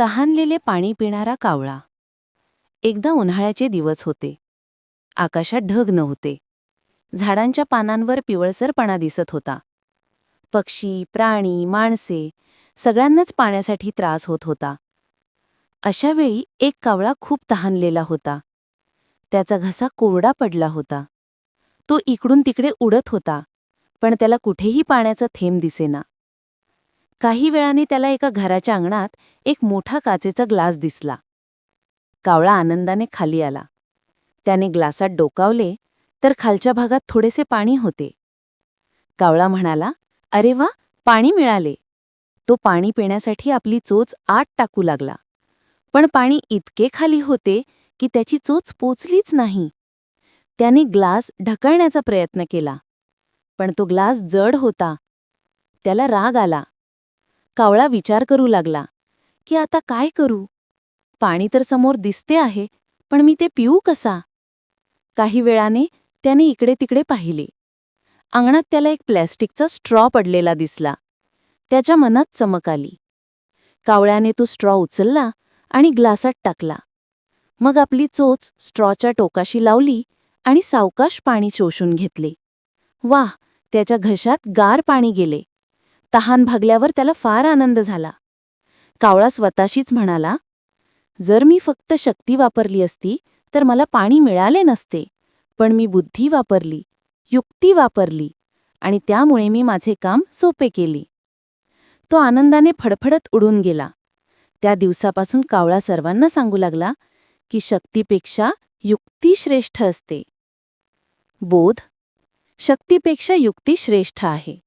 तहानलेले पाणी पिणारा कावळा. एकदा उन्हाळ्याचे दिवस होते. आकाशात ढग नव्हते. झाडांच्या पानांवर पिवळसरपणा दिसत होता. पक्षी प्राणी माणसे सगळ्यांनाच पाण्यासाठी त्रास होत होता. अशावेळी एक कावळा खूप तहानलेला होता. त्याचा घसा कोरडा पडला होता. तो इकडून तिकडे उडत होता पण त्याला कुठेही पाण्याचा थेंब दिसेना. काही वेळाने त्याला एका घराच्या अंगणात एक मोठा काचेचा ग्लास दिसला. कावळा आनंदाने खाली आला. त्याने ग्लासात डोकावले तर खालच्या भागात थोडेसे पाणी होते. कावळा म्हणाला अरे वा पाणी मिळाले. तो पाणी पिण्यासाठी आपली चोच आत टाकू लागला. पण पाणी इतके खाली होते की त्याची चोच पोचलीच नाही. त्याने ग्लास ढकलण्याचा प्रयत्न केला. पण तो ग्लास जड होता. त्याला राग आला. कावळा विचार करू लागला की आता काय करू? पाणी तर समोर दिसते आहे पण मी ते पिऊ कसा? काही वेळाने त्याने इकडे तिकडे पाहिले. अंगणात त्याला एक प्लॅस्टिकचा स्ट्रॉ पडलेला दिसला. त्याच्या मनात चमक आली. कावळ्याने तो स्ट्रॉ उचलला आणि ग्लासात टाकला. मग आपली चोच स्ट्रॉच्या टोकाशी लावली आणि सावकाश पाणी शोषून घेतले. वाह त्याच्या घशात गार पाणी गेले. तहान भागल्यावर त्याला फार आनंद झाला. कावळा स्वतःशीच म्हणाला जर मी फक्त शक्ती वापरली असती तर मला पाणी मिळाले नसते पण मी बुद्धी वापरली युक्ती वापरली आणि त्यामुळे मी माझे काम सोपे केले. तो आनंदाने फडफडत उडून गेला. त्या दिवसापासून कावळा सर्वांना सांगू लागला की शक्तीपेक्षा युक्ती श्रेष्ठ असते. बोध शक्तीपेक्षा युक्ती श्रेष्ठ आहे.